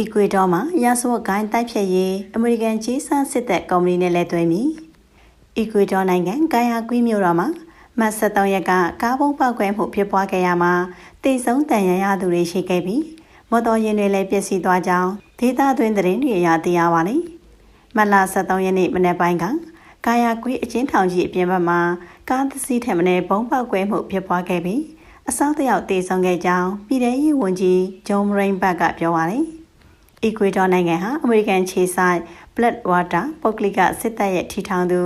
အီကွေဒေါမှာရာဇဝတ်ဂိုင်းတိုက်ဖြတ်ရေးအမေရိကန်ကြီးစန်းစစ်တပ်ကုမ္ပဏီနဲ့လက်တွဲပြီးအီကွေဒေါနိုင်ငံဂိုင်ယာကွီမြို့တော်မှာမတ်73ရက်ကကားဘုံပောက်ကွဲမှုဖြစ်ပွားခဲ့ရမှာတိတ်ဆုံးတန်ရရသူတွေရှိခဲ့ပြီးမော်တော်ယာဉ်တွေလည်းပျက်စီးသွားကြောင်းဒေသတွင်းသတင်းတွေအရသိရပါတယ်။မတ်လ73ရက်နေ့မနေ့ပိုင်းကကာယာကွီအချင်းထောင်ကြီးအပြင်ဘက်မှာကားတစ်စီးထက်မနည်းဘုံပေါက်ကွဲမှုဖြစ်ပွားခဲ့ပြီးအစောတယောက်တေဆုံးခဲ့ကြောင်းပြည်ထရေးဝန်ကြီးဂျုံမရိန်ဘတ်ကပြောပါတယ်။ Ecuador နိုင်ငံဟာအမေရိကန်ခြေဆိုင် Blackwater ပုဂ္ဂလိကစစ်တပ်ရဲ့ထီထောင်သူ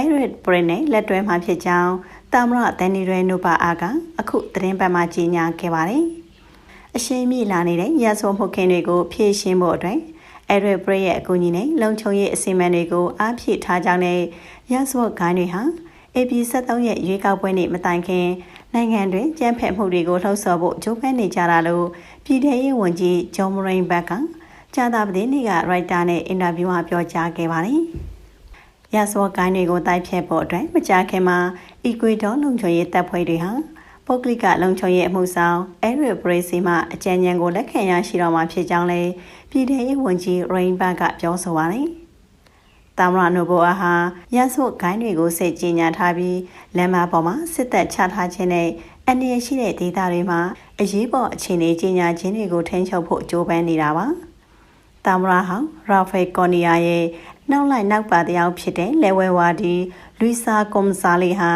Eric Brin နဲ့လက်တွဲမှာဖြစ်ကြောင်းတာမရဒန်နီရဲနိုဘာအာကအခုသတင်းပတ်မှာကြီးညာခဲ့ပါတယ်။အရှိန်မြင့်လာနေတဲ့ရဆိုမှုခင်းတွေကိုဖြည့်ရှင်းဖို့အတွက် Eric Brin ရဲ့အကူအညီနဲ့လုံခြုံရေးအစီအမံတွေကိုအားဖြည့်ထားကြောင်းနဲ့ရဆိုဂိုင်းတွေဟာ AP 73ရဲ့ရွေးကောက်ပွဲနေ့မတိုင်ခင်နိုင်ငံတွင်ကြမ်းဖက်မှုတွေကိုလှုံ့ဆော်ဖို့ကြိုးပမ်းနေကြတာလို့ပြည်ထရေးဝန်ကြီးဂျွန်မရိန်ဘက်က ကြာသပတေးနေ့ကရိုက်တာနဲ့အင်တာဗျူးမှာပြောကြားခဲ့ပါတယ်။ရစဝကိုင်းတွေကိုတိုက်ဖြတ်ဖို့အတွက်မကြာခင်မှာအီကွေဒေါလုံခြုံရေးတပ်ဖွဲ့တွေဟာပုဂ္ဂလိကလုံခြုံရေးအမှုဆောင်အဲရစ်ဘရေးစီမှအကြံဉာဏ်ကိုလက်ခံရရှိတော့မှာဖြစ်ကြောင်းလည်းပြည်ထရေးဝန်ကြီးရိန်ဘတ်ကပြောဆိုပါတယ်။တာမရနိုဘိုအားဟာရဆုတ်ဂိုင်းတွေကိုစိတ်ကြီးညာထားပြီးလမ်းမပေါ်မှာစစ်တပ်ချထားခြင်းနဲ့အန္တရာယ်ရှိတဲ့ဒေသတွေမှာအရေးပေါ်အခြေအနေကြီးညာခြင်းတွေကိုထိန်းချုပ်ဖို့ကြိုးပမ်းနေတာပါ။ တာမရဟောင်ရာဖေကော်နီယာရဲ့နောက်လိုက်နောက်ပါတယောက်ဖြစ်တဲ့လဲဝဲဝါဒီလူဆာကွန်ဆာလီဟာ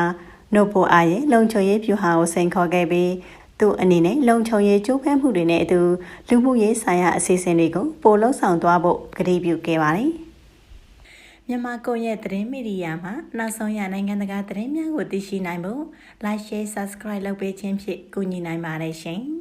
နိုဘိုအားရဲ့လုံခြုံရေးပြူဟာကိုစိန်ခေါ်ခဲ့ပြီးသူအနေနဲ့လုံခြုံရေးကြိုးပမ်းမှုတွေနဲ့အတူလူမှုရေးဆိုင်ရာအစီအစဉ်တွေကိုပို့လုံဆောင်သွားဖို့ကတိပြုခဲ့ပါတယ်။မြန်မာကွန်ရက်သတင်းမီဒီယာမှာနောက်ဆုံးရနိုင်ငံတကာသတင်းများကိုသိရှိနိုင်ဖို့ Like Share Subscribe လုပ်ပေးခြင်းဖြင့်ကူညီနိုင်ပါတယ်ရှင်။